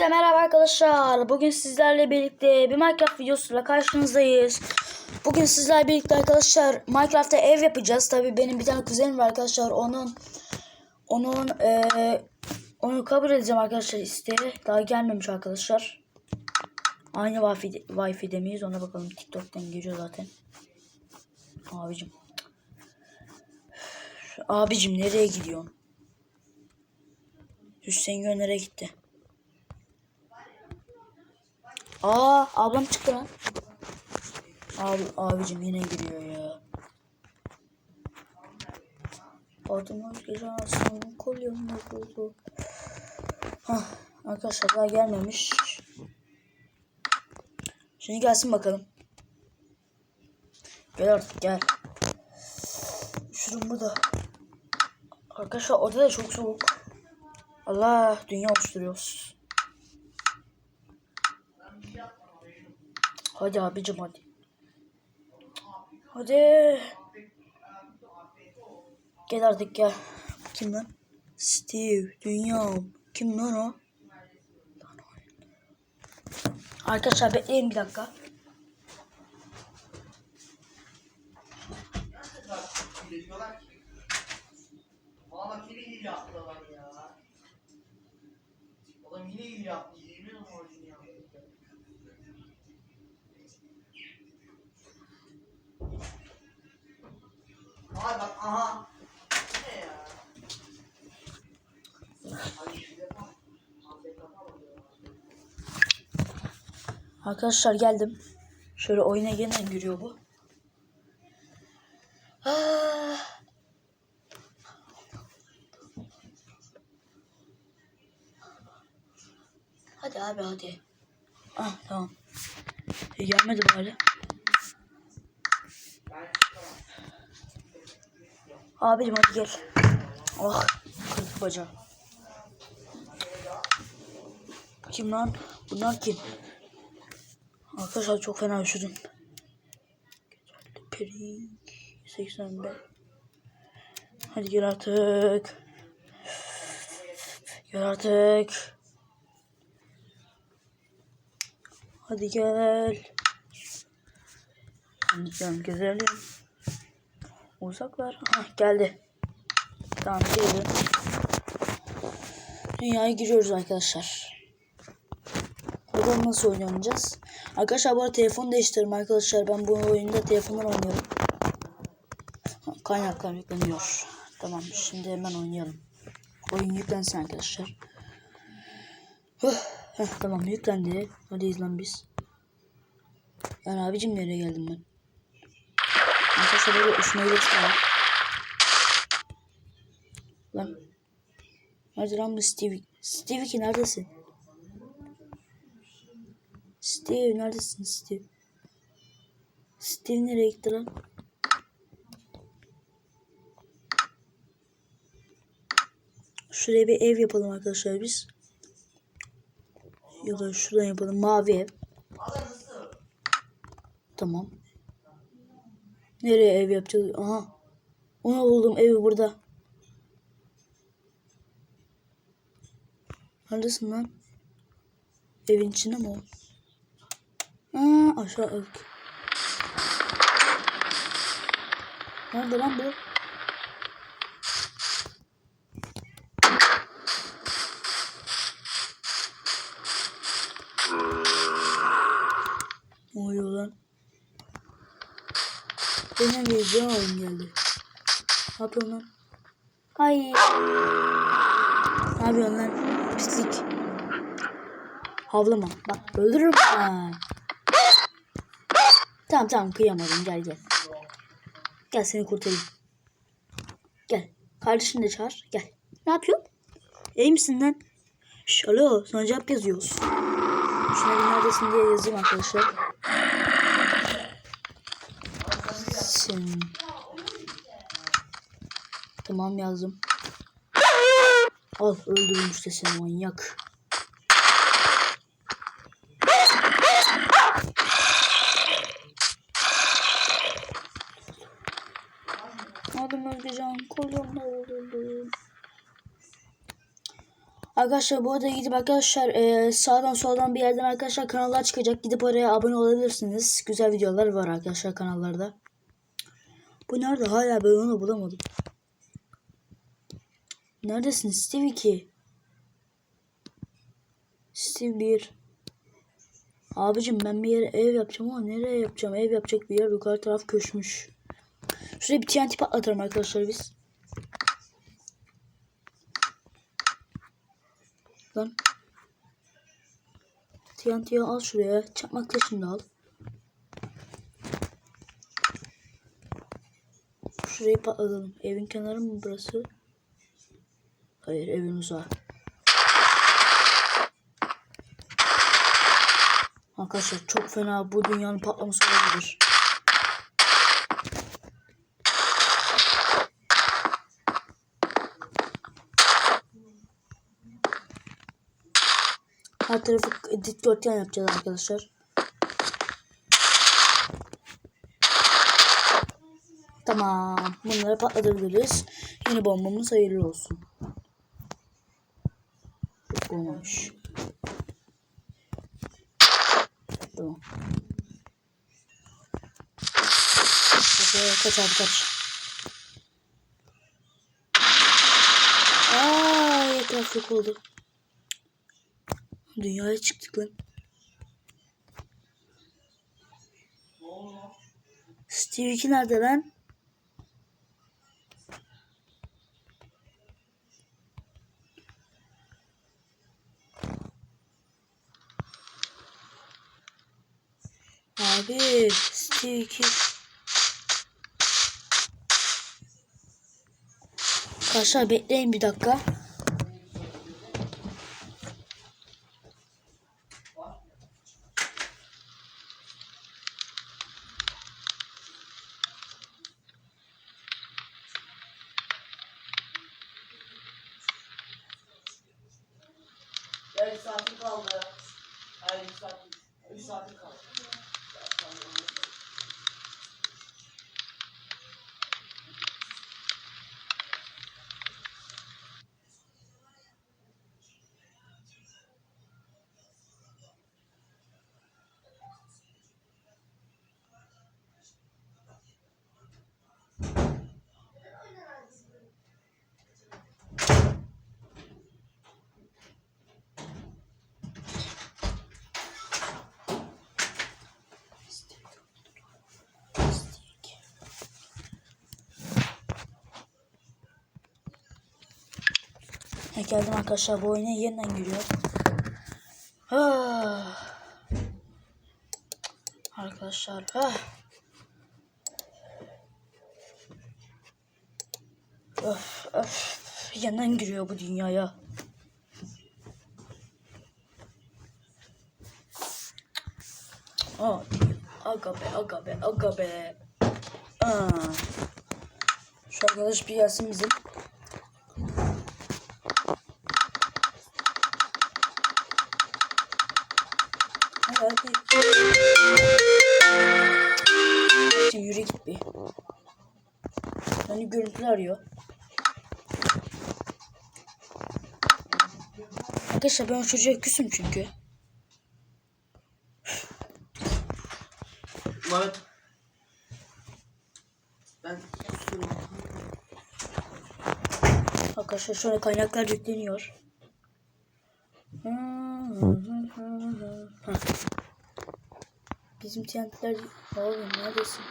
Hepinize merhaba arkadaşlar. Bugün sizlerle birlikte bir Minecraft videosuyla karşınızdayız. Bugün sizlerle birlikte arkadaşlar Minecraft'ta ev yapacağız. Tabii benim bir tane kuzenim var arkadaşlar. Onun onun eee onu kabul edeceğim arkadaşlar isteği. Daha gelmemiş arkadaşlar. Aynı Wi-Fi, Wi-Fi'de miyiz ona bakalım. TikTok'tan geliyor zaten. Abicim. Abicim nereye gidiyorsun? Hüseyin nereye gitti? Aa ablam çıktı lan. Abi, abicim yine giriyor ya. Adım gece aslanın kolyemle buldu. Hah arkadaşlar daha gelmemiş. Şimdi gelsin bakalım. Gel artık gel. Şurum burada. Arkadaşlar orada da çok soğuk. Allah dünya oluşturuyoruz. Hadi abicim hadi. Hadi. Gel artık gel. Kim lan? Steve. Dünyam. Kim lan o? Arkadaşlar bekleyin bir dakika. Valla kere iyi yaptılar ya. Adam yine iyi yaptı. Yemin ederim orijini yaptı. Ay bak Arkadaşlar geldim. Şöyle oyuna yeniden giriyor bu. Ah. Hadi abi hadi. Ah tamam. E, gelmedi bari. Abicim hadi gel. Oh kırdık bacağı. Kim lan? Bunlar kim? Arkadaşlar çok fena üşüdüm. Pering 85. Hadi gel artık. Gel artık. Hadi gel. Lütfen güzelim. Uzaklar. Hah geldi. Tamam gelin. Dünyaya giriyoruz arkadaşlar. Bakalım nasıl oynayacağız. Arkadaşlar bu arada telefon değiştirdim arkadaşlar. Ben bu oyunda telefondan oynuyorum. Ha, Kaynaklar yükleniyor. Tamam şimdi hemen oynayalım. Oyun yüklensin arkadaşlar. Heh, tamam yüklendi. Hadi izlen biz. Ben abicim nereye geldim ben? Arkadaşlar böyle. Lan. Hadi lan bu Stevie. Stevie ki neredesin? Steve neredesin Steve? Steve nereye gitti lan? Şuraya bir ev yapalım arkadaşlar biz. Ya da şuradan yapalım mavi ev. Tamam. Nereye ev yapacağız? Aha. Onu buldum evi burada. Neredesin lan? Evin içinde mi o? Aa, aşağı ev. Nerede lan bu? Ne oluyor lan? Benim bir oyun geldi. Ne yapıyorsun lan? Ay. Ne yapıyorsun lan? Pislik. Havlama. Bak öldürürüm. Ha. Tamam tamam kıyamadım gel gel. Gel seni kurtarayım. Gel. Kardeşini de çağır. Gel. Ne yapıyorsun? İyi misin lan? Şş, alo sana cevap yazıyoruz. Şuna neredesin diye yazayım arkadaşlar. Sen. Tamam yazdım. Al öldürmüş işte seni manyak. Adım Özgecan. Kolyemle vuruldu. Arkadaşlar bu arada gidip arkadaşlar e, sağdan soldan bir yerden arkadaşlar kanallar çıkacak. Gidip oraya abone olabilirsiniz. Güzel videolar var arkadaşlar kanallarda. Nerede? Hala ben onu bulamadım. Neredesin Steve 2? Steve 1. Abicim ben bir yere ev yapacağım ama nereye yapacağım? Ev yapacak bir yer yukarı taraf köşmüş. Şuraya bir TNT patlatalım arkadaşlar biz. Lan. TNT'yi al şuraya. Çakmak taşını al. Şurayı patlatalım. Evin kenarı mı burası? Hayır evin uzağı. Arkadaşlar çok fena bu dünyanın patlaması olabilir. Her tarafı dikdörtgen yapacağız arkadaşlar. Tamam. Bunları patlatabiliriz. Yeni bombamız hayırlı olsun. Yok olmamış. Tamam. Kaç abi kaç. Aa, etraf yok oldu. Dünyaya çıktık lan. Steve 2 nerede lan? Abi Steve 2 Arkadaşlar bekleyin bir dakika. Ya 3 saatim kaldı. Hayır 3 saat. 3 saatim kaldı. Thank you. Ha, geldim arkadaşlar bu oyuna yeniden giriyor. Ah. Arkadaşlar ah. Öf, öf. Yeniden giriyor bu dünyaya. Aa, aga be aga be aga be. Aa. Şu arkadaş bir gelsin bizim. Görüntüler arıyor. Arkadaşlar ben o çocuğa küsüm çünkü. Evet. Ben kusuyorum. Arkadaşlar şu an kaynaklar yükleniyor. Bizim TNT'ler... Oğlum neredesin?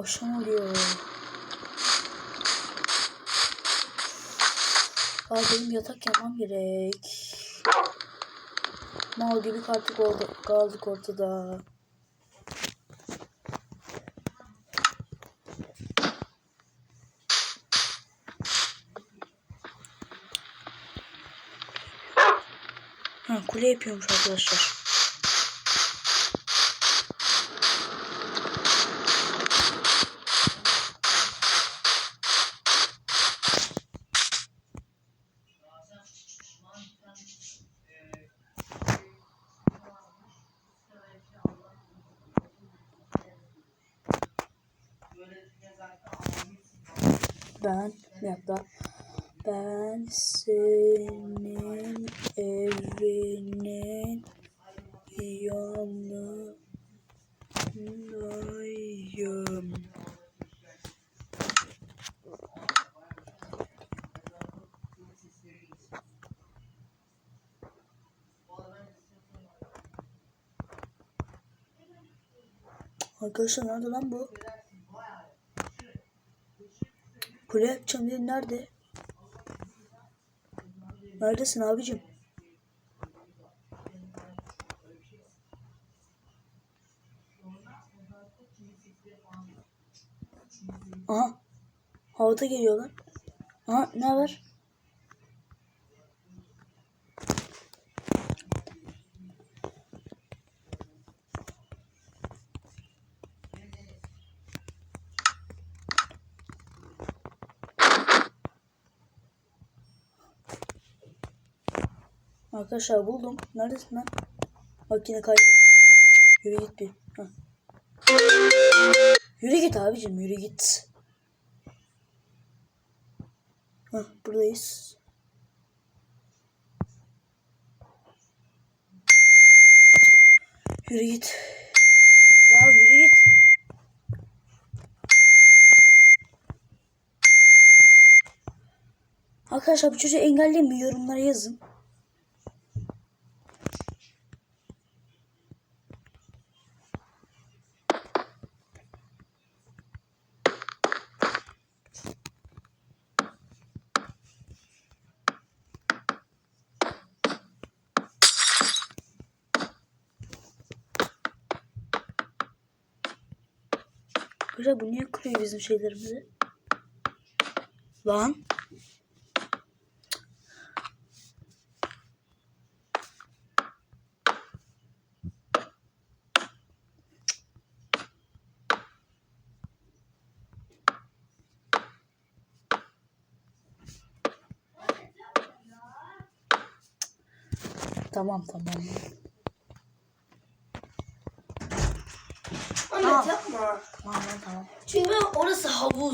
Akşam oluyor. Aa, benim yatak yapmam gerek. Mal gibi artık oldu, kaldık ortada. Ha, kule yapıyormuş arkadaşlar. Ben dakika. Ben senin evinin yanındayım. Arkadaşlar nerede lan bu? Kule yapacağım diye nerede? Neredesin abicim? Aha. Havada geliyorlar. Aha ne var? Arkadaşlar buldum. Neredesin lan? Bak yine kaydı. Yürü git bir. Hah. Yürü git abicim yürü git. Hah buradayız. Yürü git. Ya yürü git. Arkadaşlar bu çocuğu engelleyin mi? Yorumlara yazın. Arkadaşlar bu niye kırıyor bizim şeylerimizi? Lan. Tamam tamam. Ahmet yapma. 毛毛虫，请问我的是好物。